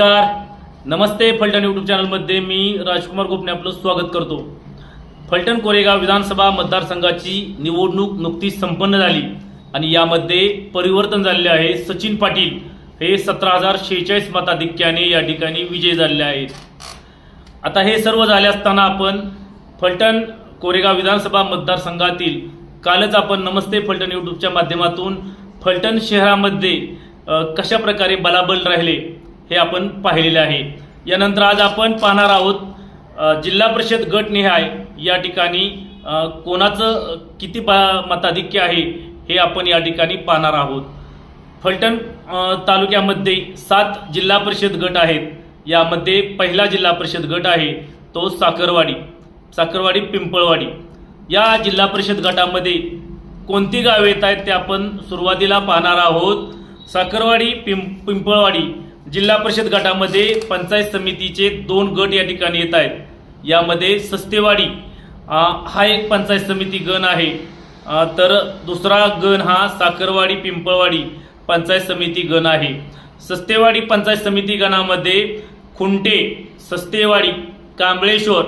नमस्कार. नमस्ते फलटण यूट्यूब चॅनलमध्ये मी राजकुमार गोपने आपलं स्वागत करतो. फलटण कोरेगाव विधानसभा मतदारसंघाची निवडणूक नुकतीच संपन्न झाली आणि यामध्ये परिवर्तन झालेले आहे. सचिन पाटील हे सतरा हजार शेहेचाळीस मताधिक्याने या ठिकाणी विजय झालेले आहेत. आता हे सर्व झाले असताना आपण फलटण कोरेगाव विधानसभा मतदारसंघातील कालच आपण नमस्ते फलटण यूट्यूबच्या माध्यमातून फलटण शहरामध्ये कशा प्रकारे बलाबल राहिले हे आपण पाहिलेले आहे. यानंतर आज आपण पाहणार आहोत जिल्हा परिषद गटनिहाय या ठिकाणी कोणाचं किती पा मताधिक्य आहे हे आपण या ठिकाणी पाहणार आहोत. फलटण तालुक्यामध्ये सात जिल्हा परिषद गट आहेत. यामध्ये पहिला जिल्हा परिषद गट आहे तो साखरवाडी साखरवाडी पिंपळवाडी. या जिल्हा परिषद गटामध्ये कोणती गावे येत आहेत ते आपण सुरुवातीला पाहणार आहोत. साखरवाडी पिं पिंपळवाडी जिल्हा परिषद गटामध्ये पंचायत समितीचे दोन गट या ठिकाणी येत आहेत. यामध्ये सस्तेवाडी हा एक पंचायत समिती गण आहे. तर दुसरा गण हा साखरवाडी पिंपळवाडी पंचायत समिती गण आहे. सस्तेवाडी पंचायत समिती गणामध्ये खुंटे सस्तेवाडी कांबळेश्वर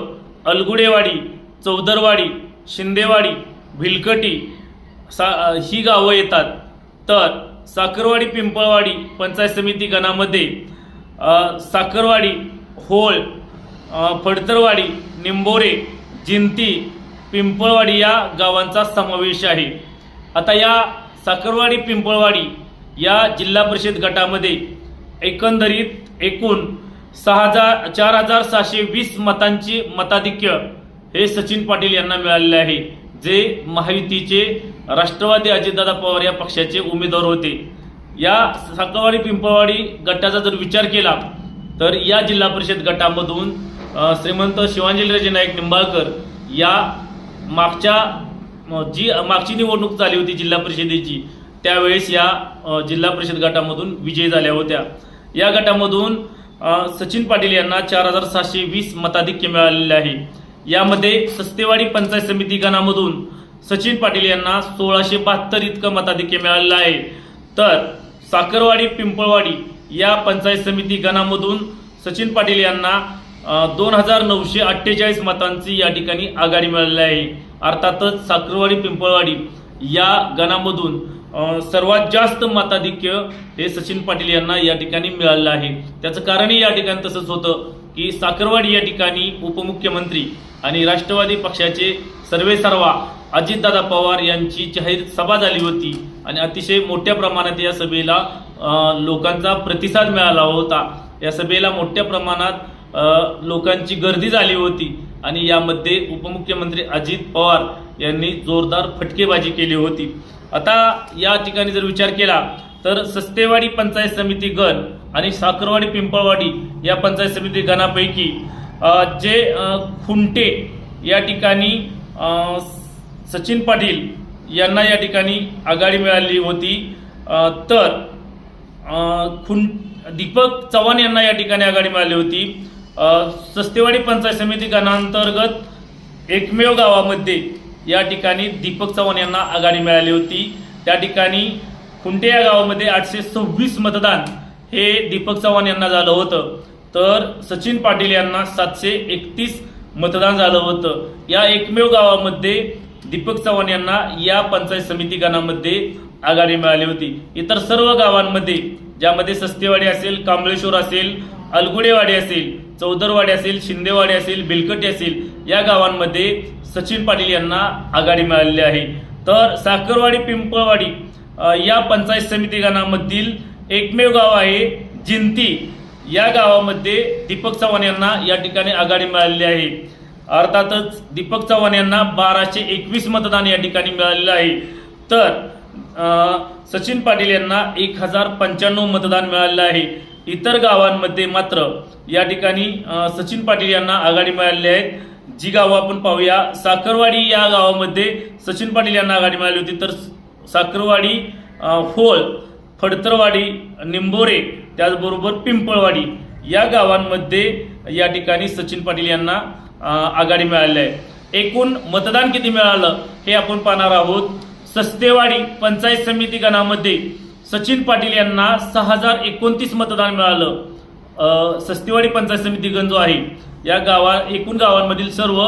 अलगुडेवाडी चौदरवाडी शिंदेवाडी भिलकटी सा ही गावं येतात. तर साखरवाडी पिंपळवाडी पंचायत समिती गणामध्ये साखरवाडी होळ फडतरवाडी निंबोरे जिंती पिंपळवाडी या गावांचा समावेश आहे. आता या साखरवाडी पिंपळवाडी या जिल्हा परिषद गटामध्ये एकंदरीत एकूण सहा हजार चार हजार सहाशे वीस मतांची मताधिक्य हे सचिन पाटील यांना मिळालेले आहे जे महायुतीचे राष्ट्रवादी अजितदादा पवार या पक्षाचे उमेदवार होते. या साखरवाडी पिंपळवाडी गटाचा जर विचार केला तर या जिल्हा परिषद गटामधून श्रीमंत शिवांजलीराजे नाईक निंबाळकर या मागच्या जी मागची निवडणूक झाली होती जिल्हा परिषदेची त्यावेळेस या जिल्हा परिषद गटामधून विजयी झाल्या होत्या. या गटामधून सचिन पाटील यांना चार हजार सहाशे वीस मताधिक्य मिळालेले आहे. यामध्ये सस्तेवाडी पंचायत समिती गणामधून सचिन पाटील यांना सोळाशे बहात्तर इतकं मताधिक्य मिळालेलं आहे. तर साखरवाडी पिंपळवाडी या पंचायत समिती गणामधून सचिन पाटील यांना दोन हजार नऊशे अठ्ठेचाळीस मतांची या ठिकाणी आघाडी मिळालेली आहे. अर्थातच साखरवाडी पिंपळवाडी या गणामधून सर्वात जास्त मताधिक्य हे सचिन पाटील यांना या ठिकाणी मिळालेलं आहे. त्याचं कारणही या ठिकाणी तसंच होतं की साखरवाडी या ठिकाणी उपमुख्यमंत्री आणि राष्ट्रवादी पक्षाचे सर्वेसर्वा अजितदादा पवार यांची जाहीर सभा झाली होती आणि अतिशय मोठ्या प्रमाणात या सभेला लोकांचा प्रतिसाद मिळाला होता. या सभेला मोठ्या प्रमाणात लोकांची गर्दी झाली होती आणि यामध्ये उपमुख्यमंत्री अजित पवार यांनी जोरदार फटकेबाजी केली होती. आता या ठिकाणी जर विचार केला तर सस्तेवाडी पंचायत समिती गण आणि साखरवाडी पिंपळवाडी या पंचायत समिती गणापैकी जे खुंटे या ठिकाणी सचिन पाटील यांना या ठिकाणी आघाडी मिळाली होती. तर खुं दीपक चव्हाण यांना या ठिकाणी आघाडी मिळाली होती. सस्तेवाडी पंचायत समिती गणांतर्गत एकमेव गावामध्ये या ठिकाणी दीपक चव्हाण यांना आघाडी मिळाली होती. त्या ठिकाणी खुंटे या गावामध्ये आठशे सव्वीस मतदान हे दीपक चव्हाण यांना झालं होतं. तर सचिन पाटील यांना सातशे एकतीस मतदान झालं होतं. या एकमेव गावामध्ये दीपक चव्हाण यांना या पंचायत समिती गणामध्ये आघाडी मिळाली होती. इतर सर्व गावांमध्ये ज्यामध्ये सस्तेवाडी असेल कांबळेश्वर असेल अलगुडेवाडी असेल चौदरवाडी असेल शिंदेवाडी असेल बिलकटी असेल या गावांमध्ये सचिन पाटील यांना आघाडी मिळालेली आहे. तर साखरवाडी पिंपळवाडी या पंचायत समिती गणामधील एकमेव गाव आहे जिंती. या गावामध्ये दीपक चव्हाण यांना या ठिकाणी आघाडी मिळालेली आहे. अर्थातच दीपक चव्हाण यांना बाराशे एकवीस मतदान या ठिकाणी मिळालेलं आहे. तर सचिन पाटील यांना एक हजार पंच्याण्णव मतदान मिळालेलं आहे. इतर गावांमध्ये मात्र या ठिकाणी सचिन पाटील यांना आघाडी मिळालेली आहे. जी गावं आपण पाहूया साखरवाडी या गावामध्ये सचिन पाटील यांना आघाडी मिळाली होती. तर साखरवाडी अ, होळ फडतरवाडी निंबोरे त्याचबरोबर पिंपळवाडी या गावांमध्ये या ठिकाणी सचिन पाटील यांना आघाडी मिळालेली आहे. एकूण मतदान किती मिळालं हे आपण पाहणार आहोत. सस्तेवाडी पंचायत समिती गणामध्ये सचिन पाटील यांना सहा हजार एकोणतीस मतदान मिळालं. सस्तेवाडी पंचायत समिती गण जो आहे या गावा एकूण गावांमधील सर्व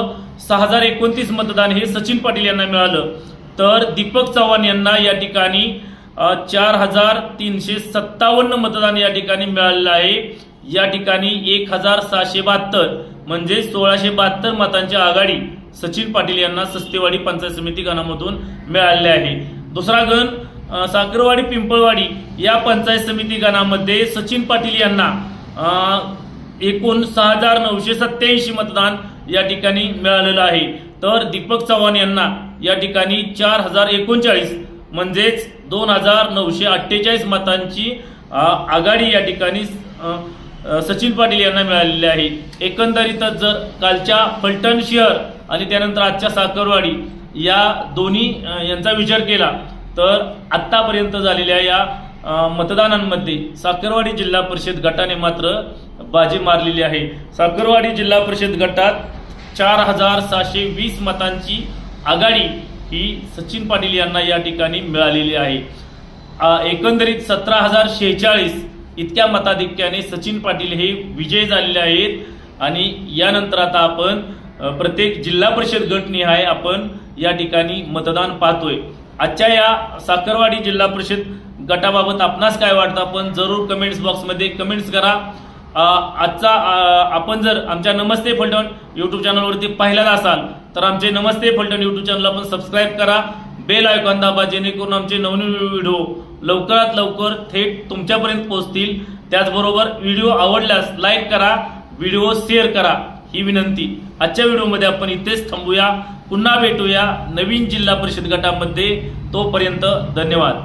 सहा हजार एकोणतीस मतदान हे सचिन पाटील यांना मिळालं. तर दीपक चव्हाण यांना या ठिकाणी चार हजार तीनशे सत्तावन्न मतदान या ठिकाणी मिळालेलं आहे. या ठिकाणी एक हजार सहाशे बहात्तर. म्हणजे सोळाशे बहात्तर मतांची आघाडी सचिन पाटील यांना सस्तेवाडी पंचायत समिती गणामधून मिळालेले आहे. दुसरा गण साखरवाडी पिंपळवाडी या पंचायत समिती गणामध्ये सचिन पाटील यांना एकूण सहा हजार नऊशे सत्याऐंशी मतदान या ठिकाणी मिळालेलं आहे. तर दीपक चव्हाण यांना या ठिकाणी चार हजार एकोणचाळीस म्हणजेच दोन हजार नऊशे अठ्ठेचाळीस मतांची आघाडी या ठिकाणी सचिन पाटील यांना मिळालेली आहे. एकंदरीतच जर कालच्या फलटण शहर आणि त्यानंतर आजच्या साखरवाडी या दोन्ही यांचा विचार केला तर आत्तापर्यंत झालेल्या या मतदानांमध्ये साखरवाडी जिल्हा परिषद गटाने मात्र बाजी मारलेली आहे. साखरवाडी जिल्हा परिषद गटात चार हजार सहाशे वीस मतांची आघाडी ही सचिन पाटील यांना या ठिकाणी मिळालेली आहे. एकंदरीत सतरा हजार शेहेचाळीस इतक्या मताधिक्याने सचिन पाटील हे विजय झालेले आहेत. आणि यानंतर आता आपण प्रत्येक जिल्हा परिषद गटनिहाय आपण या ठिकाणी मतदान पाहतोय. आजच्या या साखरवाडी जिल्हा परिषद गटाबाबत आपणास काय वाटतं? आपण जरूर कमेंट्स बॉक्समध्ये कमेंट्स करा. आजचा आपण जर आमच्या नमस्ते फलटण यूट्यूब चॅनलवरती पाहिलेला असाल तर आमचे नमस्ते फलटण यूट्यूब चॅनल आपण सबस्क्राईब करा. बेल आयकॉन दाबा जेणेकरून आमचे नवनवीन व्हिडिओ लवकरात लवकर थेट तुमच्यापर्यंत पोहोचतील. त्याचबरोबर व्हिडिओ आवडल्यास लाईक करा व्हिडिओ शेअर करा ही विनंती. आजच्या व्हिडिओमध्ये आपण इथेच थांबूया. पुन्हा भेटूया नवीन जिल्हा परिषद गटामध्ये. तोपर्यंत धन्यवाद.